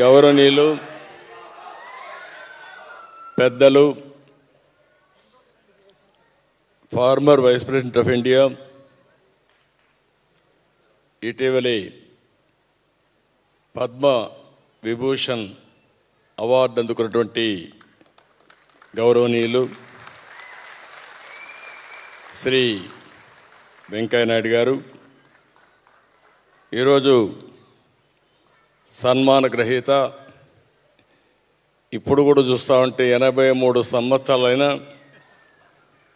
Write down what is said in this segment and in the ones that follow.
గౌరవనీయులు పెద్దలు former vice president of India ఇటీవలి పద్మ విభూషణ్ అవార్డు అందుకున్నటువంటి గౌరవనీయులు శ్రీ వెంకయ్యనాయుడు గారు. ఈరోజు సన్మాన గ్రహీత ఇప్పుడు కూడా చూస్తూ ఉంటే ఎనభై మూడు సంవత్సరాలైనా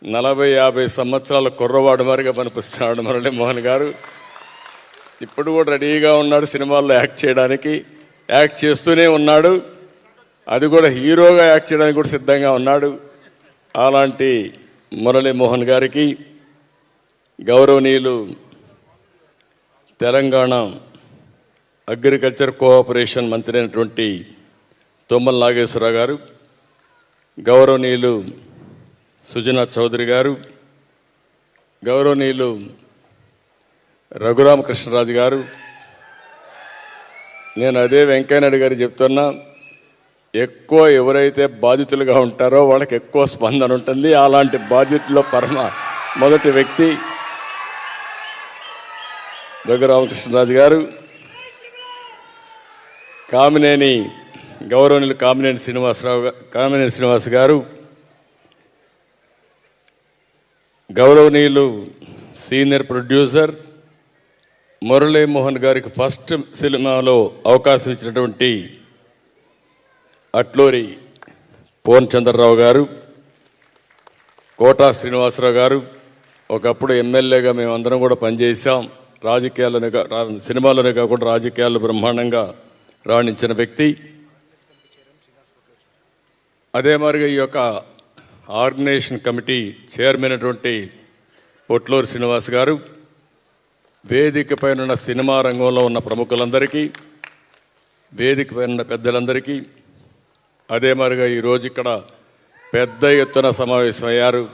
నలభై యాభై సంవత్సరాల కుర్రవాడు మరిగా కనిపిస్తున్నాడు మురళీమోహన్ గారు. ఇప్పుడు కూడా రెడీగా ఉన్నాడు సినిమాల్లో యాక్ట్ చేయడానికి. యాక్ట్ చేస్తూనే ఉన్నాడు. అది కూడా హీరోగా యాక్ట్ చేయడానికి కూడా సిద్ధంగా ఉన్నాడు. అలాంటి మురళీమోహన్ గారికి గౌరవనీయులు తెలంగాణ అగ్రికల్చర్ కోఆపరేషన్ మంత్రి అయినటువంటి తుమ్మల నాగేశ్వరరావు గారు గౌరవనీయులు సుజనా చౌదరి గారు గౌరవనీయులు రఘురామకృష్ణరాజు గారు నేను అదే వెంకయ్యనాయుడు గారు చెప్తున్నా ఎక్కువ ఎవరైతే బాధితులుగా ఉంటారో వాళ్ళకి ఎక్కువ స్పందన ఉంటుంది. అలాంటి బాధితుల్లో పరమ మొదటి వ్యక్తి రఘురామకృష్ణరాజు గారు. కామినేని గౌరవనీయులు కామినేని శ్రీనివాసరావు కామినేని శ్రీనివాస్ గారు గౌరవనీయులు సీనియర్ ప్రొడ్యూసర్ మురళీమోహన్ గారికి ఫస్ట్ సినిమాలో అవకాశం ఇచ్చినటువంటి అట్లూరి పోన్ చంద్రరావు గారు కోటా శ్రీనివాసరావు గారు ఒకప్పుడు ఎమ్మెల్యేగా మేమందరం కూడా పనిచేశాం. రాజకీయాల్లోనే కా- కాకుండా రాజకీయాల్లో బ్రహ్మాండంగా రాణించిన వ్యక్తి. అదే మరిగా ఈ యొక్క ఆర్గనైజేషన్ కమిటీ చైర్మన్ అయినటువంటి పొట్లూరు శ్రీనివాస్ గారు వేదిక పైన ఉన్న సినిమా రంగంలో ఉన్న ప్రముఖులందరికీ వేదిక పైన ఉన్న పెద్దలందరికీ అదే మరిగా ఈరోజు ఇక్కడ పెద్ద ఎత్తున సమావేశమయ్యారు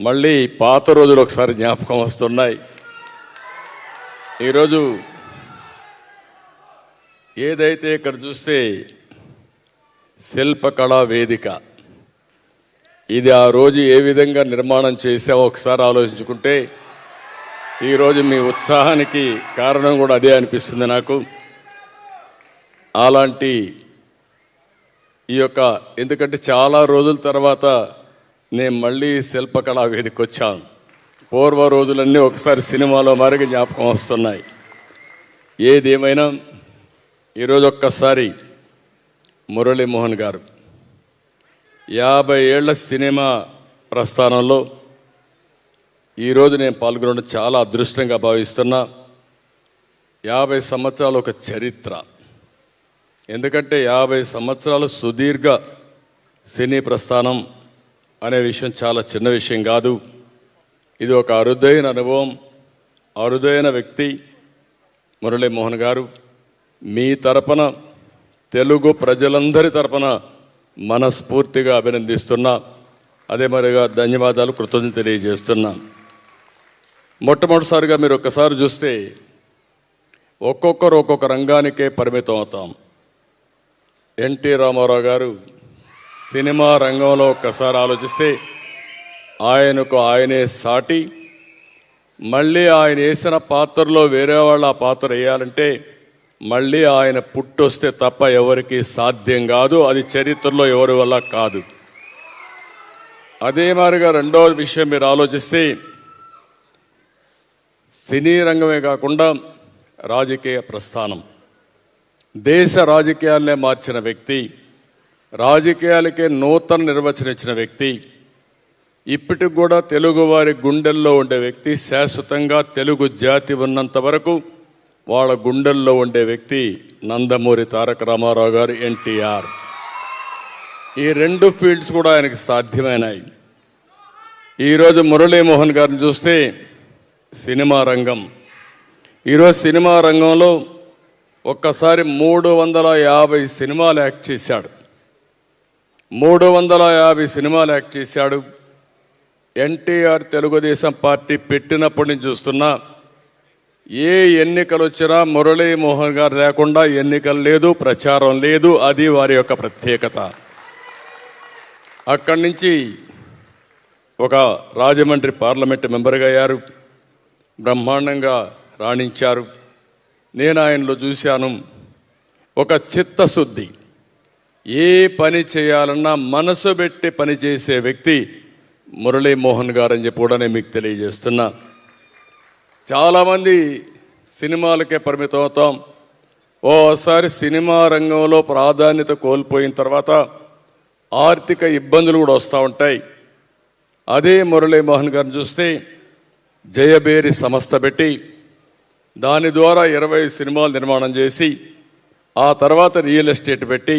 మళ్ళీ పాత రోజులు ఒకసారి జ్ఞాపకం వస్తున్నాయి. ఈరోజు ఏదైతే ఇక్కడ చూస్తే శిల్పకళా వేదిక ఇది ఆ రోజు ఏ విధంగా నిర్మాణం చేసావో ఒకసారి ఆలోచించుకుంటే ఈరోజు మీ ఉత్సాహానికి కారణం కూడా అదే అనిపిస్తుంది నాకు. అలాంటి ఈ యొక్క ఎందుకంటే చాలా రోజుల తర్వాత నేను మళ్ళీ శిల్పకళా వేదిక వచ్చాను. పూర్వ రోజులన్నీ ఒకసారి సినిమాలో మరిగి జ్ఞాపకం వస్తున్నాయి. ఏదేమైనా ఈరోజు ఒక్కసారి మురళీమోహన్ గారు యాభై ఏళ్ళ సినిమా ప్రస్థానంలో ఈరోజు నేను పాల్గొనడం చాలా అదృష్టంగా భావిస్తున్నా. యాభై సంవత్సరాలు ఒక చరిత్ర. ఎందుకంటే యాభై సంవత్సరాలు సుదీర్ఘ సినీ ప్రస్థానం అనే విషయం చాలా చిన్న విషయం కాదు. ఇది ఒక అరుదైన అనుభవం. అరుదైన వ్యక్తి మురళీమోహన్ గారు. మీ తరపున తెలుగు ప్రజలందరి తరపున మనస్ఫూర్తిగా అభినందిస్తున్నా. అదే మరిగా ధన్యవాదాలు కృతజ్ఞతలు తెలియజేస్తున్నా. మొట్టమొదటిసారిగా మీరు ఒక్కసారి చూస్తే ఒక్కొక్కరు ఒక్కొక్క రంగానికే పరిమితం అవుతాం. ఎన్టీ రామారావు గారు సినిమా రంగంలో ఒక్కసారి ఆలోచిస్తే ఆయనకు ఆయనే సాటి. మళ్ళీ ఆయన వేసిన పాత్రలో వేరే వాళ్ళు ఆ పాత్ర వేయాలంటే మళ్ళీ ఆయన పుట్టొస్తే తప్ప ఎవరికి సాధ్యం కాదు అది చరిత్రలో ఎవరి వల్ల కాదు. అదే మాదిరిగా రెండో విషయం మీరు ఆలోచిస్తే సినీ రంగమే కాకుండా రాజకీయ ప్రస్థానం. దేశ రాజకీయాలనే మార్చిన వ్యక్తి రాజకీయాలకే నూతన నిర్వచనం ఇచ్చిన వ్యక్తి ఇప్పటికి కూడా తెలుగువారి గుండెల్లో ఉండే వ్యక్తి శాశ్వతంగా తెలుగు జాతి ఉన్నంత వరకు వాళ్ళ గుండెల్లో ఉండే వ్యక్తి నందమూరి తారక రామారావు గారు ఎన్టీఆర్. ఈ రెండు ఫీల్డ్స్ కూడా ఆయనకి సాధ్యమైనాయి. ఈరోజు మురళీమోహన్ గారిని చూస్తే సినిమా రంగం. ఈరోజు సినిమా రంగంలో ఒక్కసారి మూడు వందల యాభై సినిమాలు యాక్ట్ చేశాడు. మూడు వందల యాభై సినిమాలు యాక్ట్ చేశాడు. ఎన్టీఆర్ తెలుగుదేశం పార్టీ పెట్టినప్పటి నుంచి చూస్తున్నా ఏ ఎన్నికలు వచ్చినా మురళీమోహన్ గారు లేకుండా ఎన్నికలు లేదు ప్రచారం లేదు. అది వారి యొక్క ప్రత్యేకత. అక్కడి నుంచి ఒక రాజమండ్రి పార్లమెంట్ మెంబర్గా అయ్యారు. బ్రహ్మాండంగా రాణించారు. నేను ఆయనలో చూశాను. ఒక చిత్తశుద్ధి. ఏ పని చేయాలన్నా మనసు పెట్టి పని చేసే వ్యక్తి మురళీమోహన్ గారు అని చెప్పి కూడా నేను మీకు తెలియజేస్తున్నా. చాలామంది సినిమాలకే పరిమితం అవుతాం. ఓసారి సినిమా రంగంలో ప్రాధాన్యత కోల్పోయిన తర్వాత ఆర్థిక ఇబ్బందులు కూడా వస్తూ ఉంటాయి. అదే మురళీమోహన్ గారిని చూస్తే జయబేరి సంస్థ పెట్టి దాని ద్వారా ఇరవై సినిమాలు నిర్మాణం చేసి ఆ తర్వాత రియల్ ఎస్టేట్ పెట్టి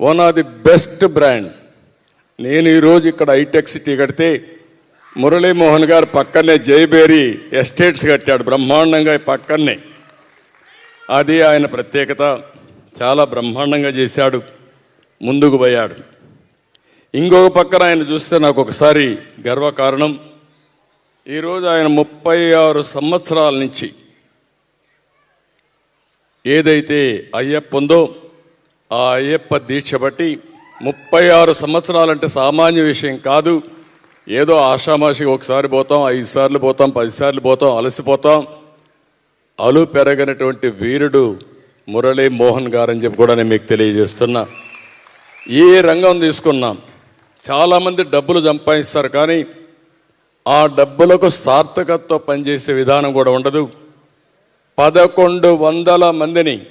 one of the best brand. నేను ఈరోజు ఇక్కడ హైటెక్ సిటీ కడితే మురళీమోహన్ గారు పక్కనే జయబేరి ఎస్టేట్స్ కట్టాడు బ్రహ్మాండంగా పక్కనే. అది ఆయన ప్రత్యేకత. చాలా బ్రహ్మాండంగా చేశాడు. ముందుకు పోయాడు. ఇంకొక పక్కన ఆయన చూస్తే నాకు ఒకసారి గర్వకారణం. ఈరోజు ఆయన ముప్పై ఆరు సంవత్సరాల నుంచి ఏదైతే అయ్యప్ప ఉందో ఆ అయ్యప్ప దీక్ష బట్టి ముప్పై ఆరు సంవత్సరాలంటే సామాన్య విషయం కాదు. ఏదో ఆషామాషికి ఒకసారి పోతాం ఐదు సార్లు పోతాం పది సార్లు పోతాం అలసిపోతాం. అలు పెరగనటువంటి వీరుడు మురళీ మోహన్ గారు అని చెప్పి కూడా నేను మీకు తెలియజేస్తున్నా. ఏ రంగం తీసుకున్నాం? చాలామంది డబ్బులు సంపాదిస్తారు కానీ ఆ డబ్బులకు సార్థకతతో పనిచేసే విధానం కూడా ఉండదు. పదకొండు వందల మందిని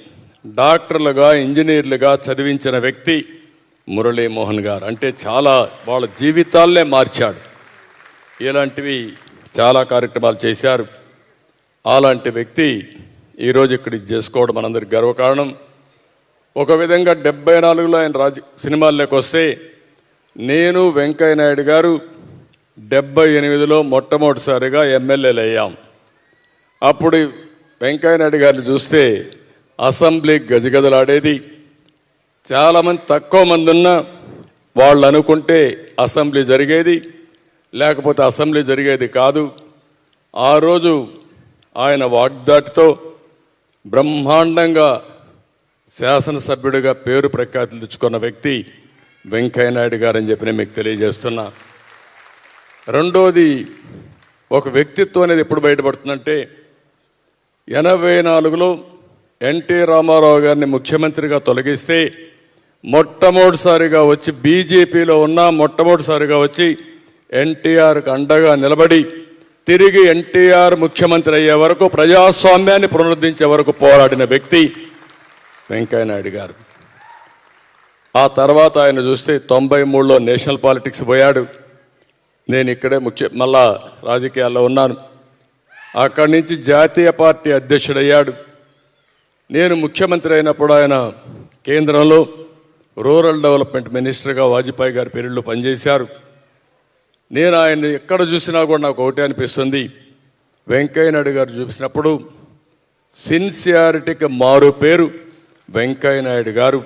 డాక్టర్లుగా ఇంజనీర్లుగా చదివించిన వ్యక్తి మురళీమోహన్ గారు. అంటే చాలా వాళ్ళ జీవితాలనే మార్చాడు. ఇలాంటివి చాలా కార్యక్రమాలు చేశారు. అలాంటి వ్యక్తి ఈరోజు ఇక్కడ చేసుకోవడం మనందరికి గర్వకారణం. ఒక విధంగా డెబ్బై నాలుగులో ఆయన రాజ సినిమాల్లోకి వస్తే నేను వెంకయ్య నాయుడు గారు డెబ్బై ఎనిమిదిలో మొట్టమొదటిసారిగా ఎమ్మెల్యేలు అయ్యాం. అప్పుడు వెంకయ్య నాయుడు గారిని చూస్తే అసెంబ్లీ గజగజలాడేది. చాలామంది తక్కువ మంది ఉన్న వాళ్ళు అనుకుంటే అసెంబ్లీ జరిగేది. లేకపోతే అసెంబ్లీ జరిగేది కాదు. ఆ రోజు ఆయన వాగ్దాటితో బ్రహ్మాండంగా శాసనసభ్యుడిగా పేరు ప్రఖ్యాతులు తెచ్చుకున్న వ్యక్తి వెంకయ్య నాయుడు గారని చెప్పి నేను మీకు తెలియజేస్తున్నా. రెండోది ఒక వ్యక్తిత్వం అనేది ఎప్పుడు బయటపడుతుందంటే ఎనభై నాలుగులో ఎన్టీ రామారావు గారిని ముఖ్యమంత్రిగా తొలగిస్తే మొట్టమొదటిసారిగా వచ్చి బీజేపీలో ఉన్న మొట్టమొదటిసారిగా వచ్చి ఎన్టీఆర్కు అండగా నిలబడి తిరిగి ఎన్టీఆర్ ముఖ్యమంత్రి అయ్యే వరకు ప్రజాస్వామ్యాన్ని పునరుద్ధరించే వరకు పోరాడిన వ్యక్తి వెంకయ్యనాయుడు గారు. ఆ తర్వాత ఆయన చూస్తే తొంభై మూడులో నేషనల్ పాలిటిక్స్ పోయాడు. నేను ఇక్కడే ముఖ్య మళ్ళా రాజకీయాల్లో ఉన్నాను. అక్కడి నుంచి జాతీయ పార్టీ అధ్యక్షుడయ్యాడు. నేను ముఖ్యమంత్రి అయినప్పుడు ఆయన కేంద్రంలో రూరల్ డెవలప్మెంట్ మినిస్టర్గా వాజ్పేయి గారి పేరులో పనిచేశారు. నేను ఆయన్ని ఎక్కడ చూసినా కూడా నాకు ఒకటే అనిపిస్తుంది. వెంకయ్య నాయుడు గారు చూసినప్పుడు సిన్సియారిటీకి మారు పేరు వెంకయ్య నాయుడు గారు.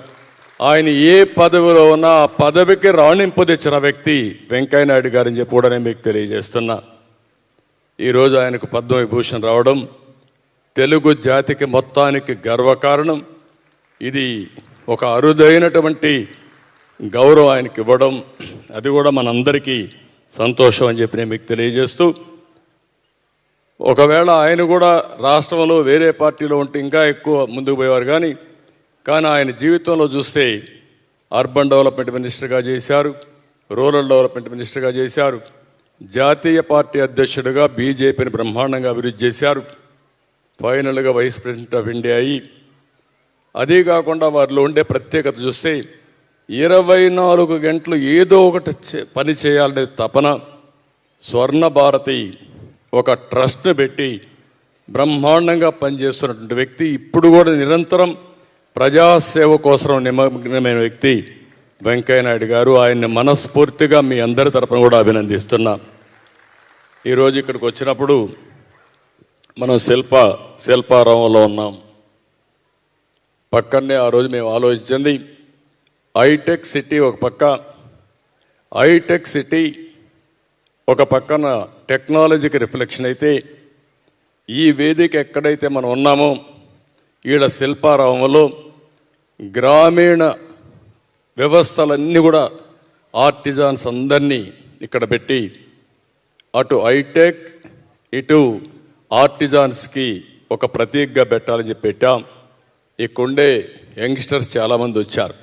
ఆయన ఏ పదవిలో ఉన్నా ఆ పదవికి రాణింపు తెచ్చిన వ్యక్తి వెంకయ్య నాయుడు అని చెప్పి కూడా నేను మీకు తెలియజేస్తున్నా. ఈరోజు ఆయనకు పద్మవిభూషణ్ రావడం తెలుగు జాతికి మొత్తానికి గర్వకారణం. ఇది ఒక అరుదైనటువంటి గౌరవం ఆయనకి ఇవ్వడం. అది కూడా మనందరికీ సంతోషం అని చెప్పి నేను మీకు తెలియజేస్తూ ఒకవేళ ఆయన కూడా రాష్ట్రంలో వేరే పార్టీలో ఉంటే ఇంకా ఎక్కువ ముందుకు పోయేవారు కానీ కానీ ఆయన జీవితంలో చూస్తే అర్బన్ డెవలప్మెంట్ మినిస్టర్గా చేశారు రూరల్ డెవలప్మెంట్ మినిస్టర్గా చేశారు జాతీయ పార్టీ అధ్యక్షుడిగా బీజేపీని బ్రహ్మాండంగా అభివృద్ధి చేశారు ఫైనల్గా వైస్ ప్రెసిడెంట్ ఆఫ్ ఇండియా అయ్యి అదే కాకుండా వారిలో ఉండే ప్రత్యేకత చూస్తే ఇరవై నాలుగు గంటలు ఏదో ఒకటి పని చేయాలనే తపన స్వర్ణ భారతి ఒక ట్రస్ట్ని పెట్టి బ్రహ్మాండంగా పనిచేస్తున్నటువంటి వ్యక్తి ఇప్పుడు కూడా నిరంతరం ప్రజాసేవ కోసం నిమగ్నమైన వ్యక్తి వెంకయ్యనాయుడు గారు. ఆయన్ని మనస్ఫూర్తిగా మీ అందరి తరపున కూడా అభినందిస్తున్నా. ఈరోజు ఇక్కడికి వచ్చినప్పుడు మనం శిల్ప శిల్పారామంలో ఉన్నాం. పక్కనే ఆ రోజు మేము ఆలోచించింది హైటెక్ సిటీ ఒక పక్క హైటెక్ సిటీ ఒక పక్కన టెక్నాలజీకి రిఫ్లెక్షన్ అయితే ఈ వేదిక ఎక్కడైతే మనం ఉన్నామో ఈడ శిల్పారామంలో గ్రామీణ వ్యవస్థలన్నీ కూడా ఆర్టిజాన్స్ అందరినీ ఇక్కడ పెట్టి అటు హైటెక్ ఇటు ఆర్టిజాన్స్కి ఒక ప్రతీకగా పెట్టాలని చెప్పి పెట్టాం. ఇక్కడుండే యంగ్స్టర్స్ చాలామంది వచ్చారు.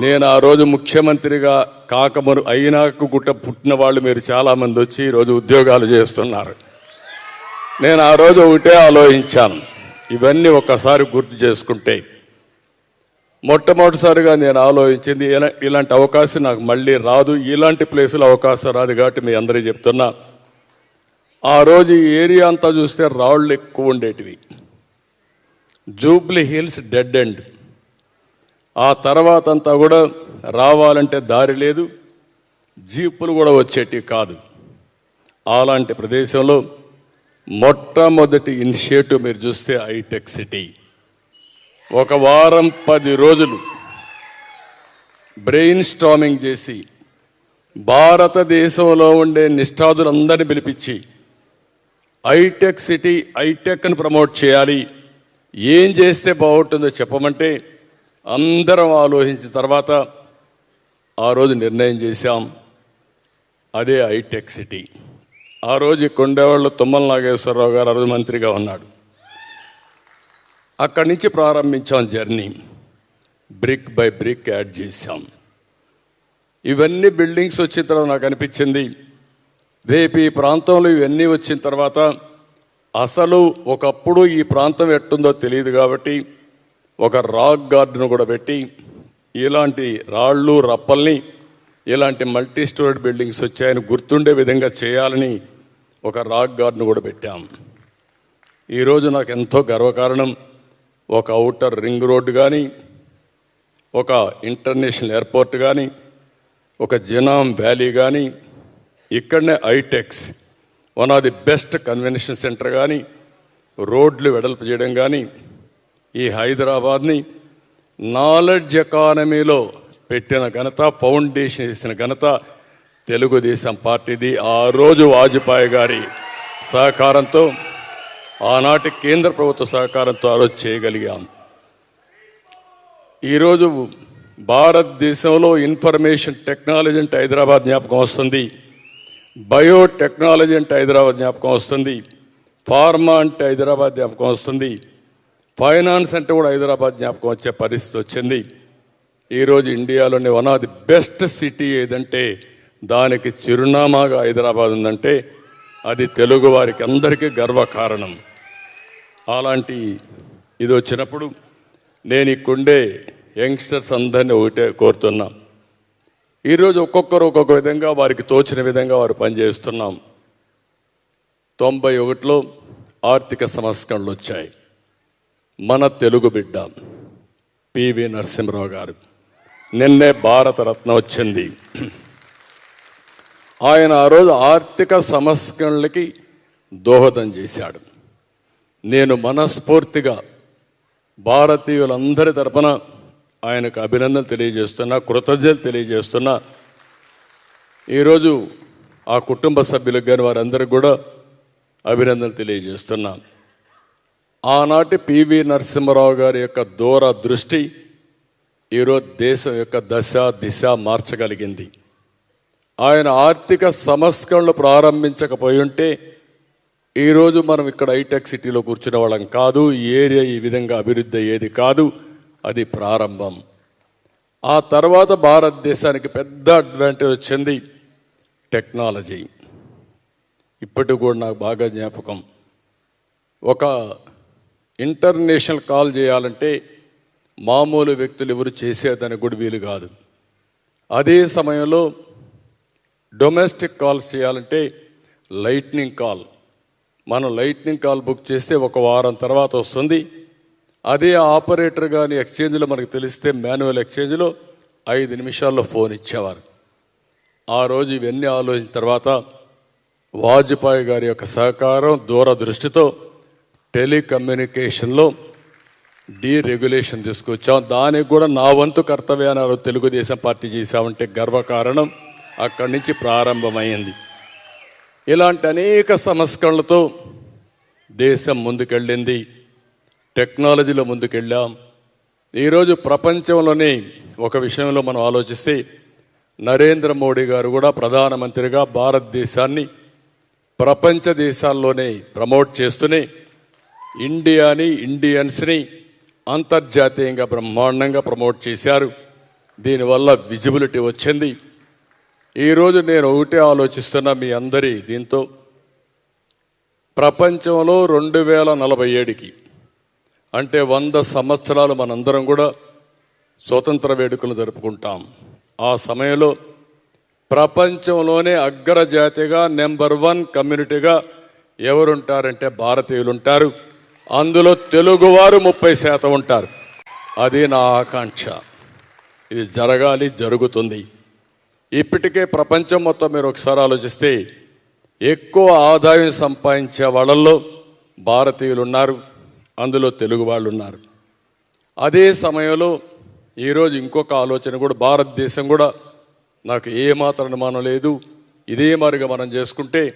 నేను ఆ రోజు ముఖ్యమంత్రిగా కాకమరు అయినాకు గుట్ట పుట్టిన వాళ్ళు మీరు చాలామంది వచ్చి ఈరోజు ఉద్యోగాలు చేస్తున్నారు. నేను ఆ రోజు ఒకటే ఆలోచించాను. ఇవన్నీ ఒక్కసారి గుర్తు చేసుకుంటే మొట్టమొదటిసారిగా నేను ఆలోచించింది ఇలాంటి అవకాశం నాకు మళ్ళీ రాదు. ఇలాంటి ప్లేసులో అవకాశం రాదు కాబట్టి మీ అందరూ చెప్తున్నా. ఆ రోజు ఏరియా అంతా చూస్తే రాళ్ళు ఎక్కువ ఉండేటివి. Jubilee Hills dead end. ఆ తర్వాత అంతా కూడా రావాలంటే దారి లేదు జీపులు కూడా వచ్చేటివి కాదు. అలాంటి ప్రదేశంలో మొట్టమొదటి ఇనిషియేటివ్ మీరు చూస్తే హైటెక్ సిటీ. ఒక వారం పది రోజులు బ్రెయిన్ స్టామింగ్ చేసి భారతదేశంలో ఉండే నిష్ఠాదులందరినీ పిలిపించి హైటెక్ సిటీ ఐటెక్ను ప్రమోట్ చేయాలి. ఏం చేస్తే బాగుంటుందో చెప్పమంటే అందరం ఆలోచించిన తర్వాత ఆ రోజు నిర్ణయం చేశాం. అదే హైటెక్ సిటీ. ఆ రోజు కొండేవాళ్ళు తుమ్మల నాగేశ్వరరావు గారు ఆ మంత్రిగా ఉన్నాడు. అక్కడి నుంచి ప్రారంభించాం journey. Brick by brick add చేశాం. ఇవన్నీ బిల్డింగ్స్ వచ్చిన తర్వాత నాకు అనిపించింది. రేపు ఈ ప్రాంతంలో ఇవన్నీ వచ్చిన తర్వాత అసలు ఒకప్పుడు ఈ ప్రాంతం ఎట్టుందో తెలియదు కాబట్టి ఒక రాక్ గార్డును కూడా పెట్టి ఇలాంటి రాళ్ళు రప్పల్ని ఇలాంటి మల్టీ స్టోరేడ్ బిల్డింగ్స్ వచ్చాయని గుర్తుండే విధంగా చేయాలని ఒక రాక్ గార్డును కూడా పెట్టాం. ఈరోజు నాకు ఎంతో గర్వకారణం. ఒక అవుటర్ రింగ్ రోడ్డు కానీ ఒక ఇంటర్నేషనల్ ఎయిర్పోర్ట్ కానీ ఒక జనాం వ్యాలీ కానీ ఇక్కడనే HITEX one of the best convention centre కానీ రోడ్లు వెడల్పు చేయడం కానీ ఈ హైదరాబాద్ని నాలెడ్జ్ ఎకానమీలో పెట్టిన ఘనత ఫౌండేషన్ చేసిన ఘనత తెలుగుదేశం పార్టీది. ఆ రోజు వాజ్పేయి గారి సహకారంతో ఆనాటి కేంద్ర ప్రభుత్వ సహకారంతో ఆ రోజు చేయగలిగాం. ఈరోజు భారతదేశంలో ఇన్ఫర్మేషన్ టెక్నాలజీ అంటే హైదరాబాద్ జ్ఞాపకం వస్తుంది. బయోటెక్నాలజీ అంటే హైదరాబాద్ జ్ఞాపకం వస్తుంది. ఫార్మా అంటే హైదరాబాద్ జ్ఞాపకం వస్తుంది. ఫైనాన్స్ అంటే కూడా హైదరాబాద్ జ్ఞాపకం వచ్చే పరిస్థితి వచ్చింది. ఈరోజు ఇండియాలోని one of the best city ఏదంటే దానికి చిరునామాగా హైదరాబాద్ ఉందంటే అది తెలుగు వారికి అందరికీ గర్వకారణం. అలాంటి ఇది వచ్చినప్పుడు నేను ఇక్కడే యంగ్స్టర్స్ అందరినీ ఒకటే కోరుతున్నా. ఈరోజు ఒక్కొక్కరు ఒక్కొక్క విధంగా వారికి తోచిన విధంగా వారు పనిచేస్తున్నాం. తొంభై ఒకటిలో ఆర్థిక సంస్కరణలు వచ్చాయి. మన తెలుగు బిడ్డ పివి నరసింహరావు గారు. నిన్నే భారతరత్న వచ్చింది. ఆయన ఆ రోజు ఆర్థిక సంస్కరణలకి దోహదం చేశాడు. నేను మనస్ఫూర్తిగా భారతీయులందరి తరపున ఆయనకు అభినందనలు తెలియజేస్తున్నా కృతజ్ఞతలు తెలియజేస్తున్నా. ఈరోజు ఆ కుటుంబ సభ్యులకు కానీ వారందరికీ కూడా అభినందనలు తెలియజేస్తున్నాను ఆనాటి పివి నరసింహరావు గారి యొక్క దూర దృష్టి ఈరోజు దేశం యొక్క దశ దిశ మార్చగలిగింది. ఆయన ఆర్థిక సంస్కరణలు ప్రారంభించకపోయి ఉంటే ఈరోజు మనం ఇక్కడ హైటెక్ సిటీలో కూర్చునే వాళ్ళం కాదు. ఈ ఏరియా ఈ విధంగా అభివృద్ధి అయ్యేది కాదు. అది ప్రారంభం. ఆ తర్వాత భారతదేశానికి పెద్ద అడ్వాంటేజ్ వచ్చింది టెక్నాలజీ. ఇప్పటికి కూడా నాకు బాగా జ్ఞాపకం. ఒక ఇంటర్నేషనల్ కాల్ చేయాలంటే మామూలు వ్యక్తులు ఎవరు చేసేదని కూడా వీలు కాదు. అదే సమయంలో డొమెస్టిక్ కాల్స్ చేయాలంటే లైట్నింగ్ కాల్. మనం లైట్నింగ్ కాల్ బుక్ చేస్తే ఒక వారం తర్వాత వస్తుంది. అదే ఆపరేటర్ కానీ ఎక్స్చేంజ్లో మనకు తెలిస్తే మాన్యువల్ ఎక్స్చేంజ్లో ఐదు నిమిషాల్లో ఫోన్ ఇచ్చేవారు. ఆ రోజు ఇవన్నీ ఆలోచించిన తర్వాత వాజ్పేయి గారి యొక్క సహకారం దూరదృష్టితో టెలికమ్యూనికేషన్లో డీరెగ్యులేషన్ తీసుకొచ్చాం. దానికి కూడా నా వంతు కర్తవ్యాన్ని తెలుగుదేశం పార్టీ చేశామంటే గర్వకారణం అక్కడి నుంచి ప్రారంభమైంది. ఇలాంటి అనేక సంస్కరణలతో దేశం ముందుకెళ్ళింది. టెక్నాలజీలో ముందుకెళ్ళాం. ఈరోజు ప్రపంచంలోనే ఒక విషయంలో మనం ఆలోచిస్తే నరేంద్ర మోడీ గారు కూడా ప్రధానమంత్రిగా భారతదేశాన్ని ప్రపంచ దేశాల్లోనే ప్రమోట్ చేస్తూనే ఇండియాని ఇండియన్స్ని అంతర్జాతీయంగా బ్రహ్మాండంగా ప్రమోట్ చేశారు. దీనివల్ల విజిబిలిటీ వచ్చింది. ఈరోజు నేను ఒకటే ఆలోచిస్తున్న మీ అందరి దీంతో. ప్రపంచంలో రెండు వేల నలభై ఏడుకి అంటే వంద సంవత్సరాలు మనందరం కూడా స్వతంత్ర వేడుకలు జరుపుకుంటాం. ఆ సమయంలో ప్రపంచంలోనే అగ్రజాతిగా నెంబర్ వన్ కమ్యూనిటీగా ఎవరుంటారంటే భారతీయులు ఉంటారు అందులో తెలుగువారు ముప్పై శాతం ఉంటారు. అది నా ఆకాంక్ష. ఇది జరగాలి జరుగుతుంది. ఇప్పటికే ప్రపంచం మొత్తం మీరు ఒకసారి ఆలోచిస్తే ఎక్కువ ఆదాయం సంపాదించే వాళ్ళల్లో భారతీయులు ఉన్నారు అందులో తెలుగు వాళ్ళు ఉన్నారు అదే సమయంలో ఈరోజు ఇంకొక ఆలోచన కూడా భారతదేశం కూడా నాకు ఏమాత్రం అనుమానం లేదు. ఇదే మరిగా మనం చేసుకుంటే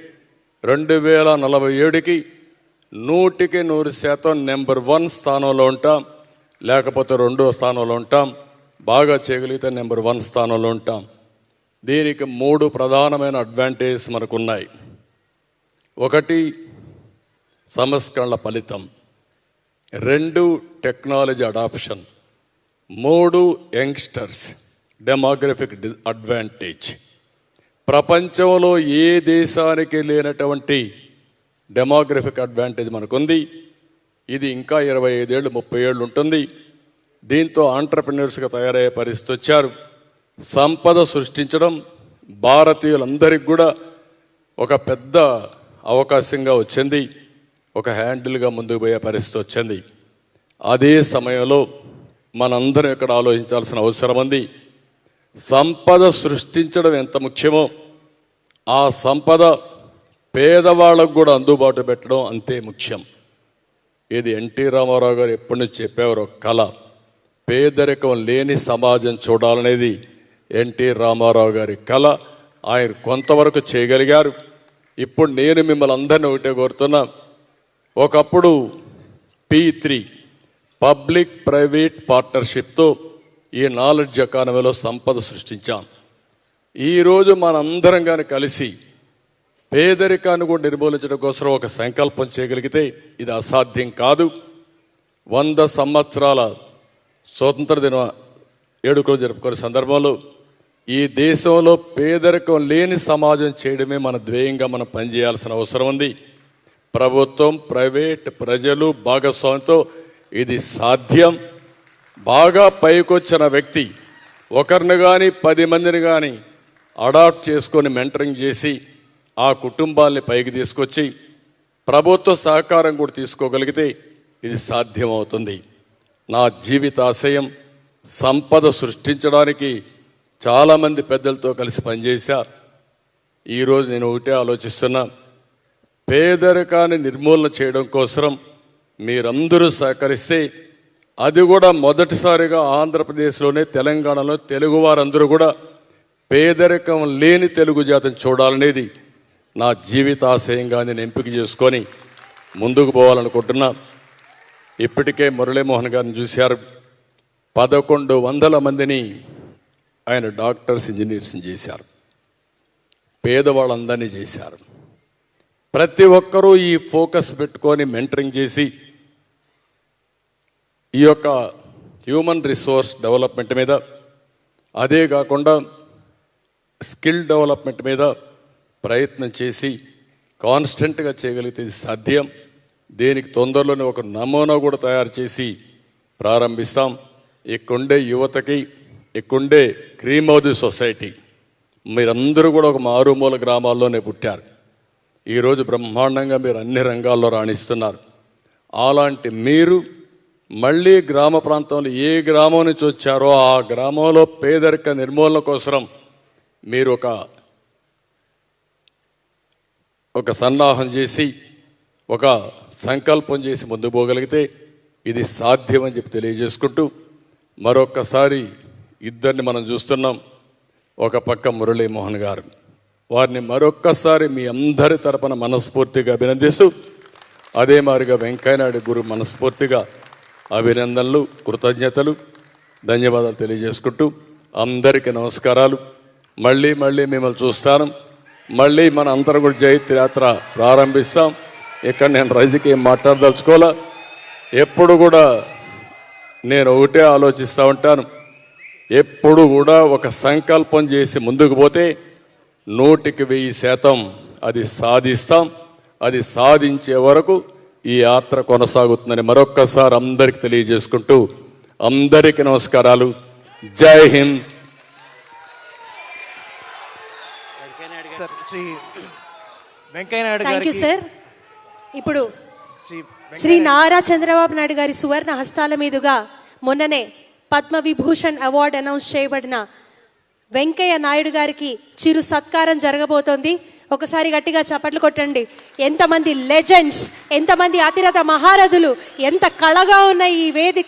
రెండు వేల నలభై ఏడుకి నూటికి నూరు శాతం నెంబర్ వన్ స్థానంలో ఉంటాం. లేకపోతే రెండో స్థానంలో ఉంటాం. బాగా చేయగలిగితే నెంబర్ వన్ స్థానంలో ఉంటాం. దీనికి మూడు ప్రధానమైన అడ్వాంటేజెస్ మనకున్నాయి. ఒకటి సంస్కరణల ఫలితం. రెండు టెక్నాలజీ అడాప్షన్. మూడు యంగ్స్టర్స్. Demographic advantage. ప్రపంచంలో ఏ దేశానికి లేనటువంటి డెమోగ్రఫిక్ అడ్వాంటేజ్ మనకుంది. ఇది ఇంకా ఇరవై ఐదేళ్ళు ముప్పై ఏళ్ళు ఉంటుంది దీంతో ఆంటర్ప్రినర్స్గా తయారయ్యే పరిస్థితి వచ్చారు. సంపద సృష్టించడం భారతీయులందరికీ కూడా ఒక పెద్ద అవకాశంగా వచ్చింది. ఒక హ్యాండిల్గా ముందుకు పోయే పరిస్థితి వచ్చింది. అదే సమయంలో మనందరం ఇక్కడ ఆలోచించాల్సిన అవసరం ఉంది. సంపద సృష్టించడం ఎంత ముఖ్యమో ఆ సంపద పేదవాళ్ళకు కూడా అందుబాటు పెట్టడం అంతే ముఖ్యం. ఇది ఎన్టీ రామారావు గారు ఎప్పటి నుంచి చెప్పేవారు ఒక కళ. పేదరికం లేని సమాజం చూడాలనేది ఎన్టీ రామారావు గారి కళ. ఆయన కొంతవరకు చేయగలిగారు. ఇప్పుడు నేను మిమ్మల్ని అందరిని ఒకటే కోరుతున్నా. ఒకప్పుడు పీ త్రీ పబ్లిక్ ప్రైవేట్ పార్ట్నర్షిప్తో ఈ నాలెడ్జ్ ఎకానమీలో సంపద సృష్టించాం. ఈరోజు మనందరం కానీ కలిసి పేదరికాన్ని కూడా నిర్మూలించడం కోసం ఒక సంకల్పం చేయగలిగితే ఇది అసాధ్యం కాదు. వంద సంవత్సరాల స్వతంత్ర దిన ఏడుకలు జరుపుకునే సందర్భంలో ఈ దేశంలో పేదరికం లేని సమాజం చేయడమే మన ధ్యేయంగా మనం పనిచేయాల్సిన అవసరం ఉంది. ప్రభుత్వం ప్రైవేట్ ప్రజలు భాగస్వామ్యంతో ఇది సాధ్యం. బాగా పైకొచ్చిన వ్యక్తి ఒకరిని కానీ పది మందిని కానీ అడాప్ట్ చేసుకొని మెంటరింగ్ చేసి ఆ కుటుంబాల్ని పైకి తీసుకొచ్చి ప్రభుత్వ సహకారం కూడా తీసుకోగలిగితే ఇది సాధ్యమవుతుంది. నా జీవితాశయం సంపద సృష్టించడానికి చాలామంది పెద్దలతో కలిసి పనిచేశా. ఈరోజు నేను ఒకటే ఆలోచిస్తున్నా. పేదరికాన్ని నిర్మూలన చేయడం కోసం మీరందరూ సహకరిస్తే అది కూడా మొదటిసారిగా ఆంధ్రప్రదేశ్లోనే తెలంగాణలో తెలుగు వారందరూ కూడా పేదరికం లేని తెలుగు జాతిని చూడాలనేది నా జీవితాశయంగా నేను ఎంపిక చేసుకొని ముందుకు పోవాలనుకుంటున్నా. ఇప్పటికే మురళీమోహన్ గారిని చూశారు. పదకొండు వందల మందిని ఆయన డాక్టర్స్ ఇంజనీర్స్ని చేశారు. పేదవాళ్ళందరినీ చేశారు. ప్రతి ఒక్కరూ ఈ ఫోకస్ పెట్టుకొని మెంటరింగ్ చేసి ఈ యొక్క హ్యూమన్ రిసోర్స్ డెవలప్మెంట్ మీద అదే కాకుండా స్కిల్ డెవలప్మెంట్ మీద ప్రయత్నం చేసి కాన్స్టెంట్గా చేయగలిగితే ఇది సాధ్యం. దీనికి తొందరలోనే ఒక నమూనా కూడా తయారు చేసి ప్రారంభిస్తాం. ఇక్కడుండే యువతకి ఇక్కడుండే క్రీమౌది సొసైటీ మీరందరూ కూడా ఒక మారుమూల గ్రామాల్లోనే పుట్టారు. ఈరోజు బ్రహ్మాండంగా మీరు అన్ని రంగాల్లో రాణిస్తున్నారు. అలాంటి మీరు మళ్ళీ గ్రామ ప్రాంతంలో ఏ గ్రామం నుంచి వచ్చారో ఆ గ్రామంలో పేదరిక నిర్మూలన కోసం మీరు ఒక ఒక సన్నాహం చేసి ఒక సంకల్పం చేసి ముందు పోగలిగితే ఇది సాధ్యమని చెప్పి తెలియజేసుకుంటూ మరొక్కసారి ఇద్దరిని మనం చూస్తున్నాం. ఒక పక్క మురళీమోహన్ గారు. వారిని మరొక్కసారి మీ అందరి తరపున మనస్ఫూర్తిగా అభినందిస్తూ అదే మారిగా వెంకయ్యనాయుడు గురు మనస్ఫూర్తిగా అభినందనలు కృతజ్ఞతలు ధన్యవాదాలు తెలియజేసుకుంటూ అందరికీ నమస్కారాలు. మళ్ళీ మళ్ళీ మిమ్మల్ని చూస్తాను. మళ్ళీ మన అందరం కూడా జయంతి యాత్ర ప్రారంభిస్తాం. ఇక్కడ నేను రాజకీయం మాట్లాడదలుచుకోవాలా? ఎప్పుడు కూడా నేను ఒకటే ఆలోచిస్తూ ఉంటాను. ఎప్పుడు కూడా ఒక సంకల్పం చేసి ముందుకు పోతే నూటికి వెయ్యి శాతం అది సాధిస్తాం. అది సాధించే వరకు ఈ యాత్ర కొనసాగుతుందని మరొక్కసారి అందరికి తెలియజేసుకుంటూ అందరికీ నమస్కారాలు. జై Hind sir Shri Venkaiah Naidu thank you గారికి సార్ ఇప్పుడు శ్రీ శ్రీ నారా చంద్రబాబు నాయుడు గారి సువర్ణ హస్తాల మీదుగా మొన్ననే పద్మ విభూషణ్ అవార్డు అనౌన్స్ చేయబడిన వెంకయ్య నాయుడు గారికి చిరు సత్కారం జరగబోతోంది. ఒకసారి గట్టిగా చప్పట్లు కొట్టండి. ఎంతమంది లెజెండ్స్ ఎంతమంది అతిరథ మహారథులు ఎంత కళగా ఉన్న ఈ వేదిక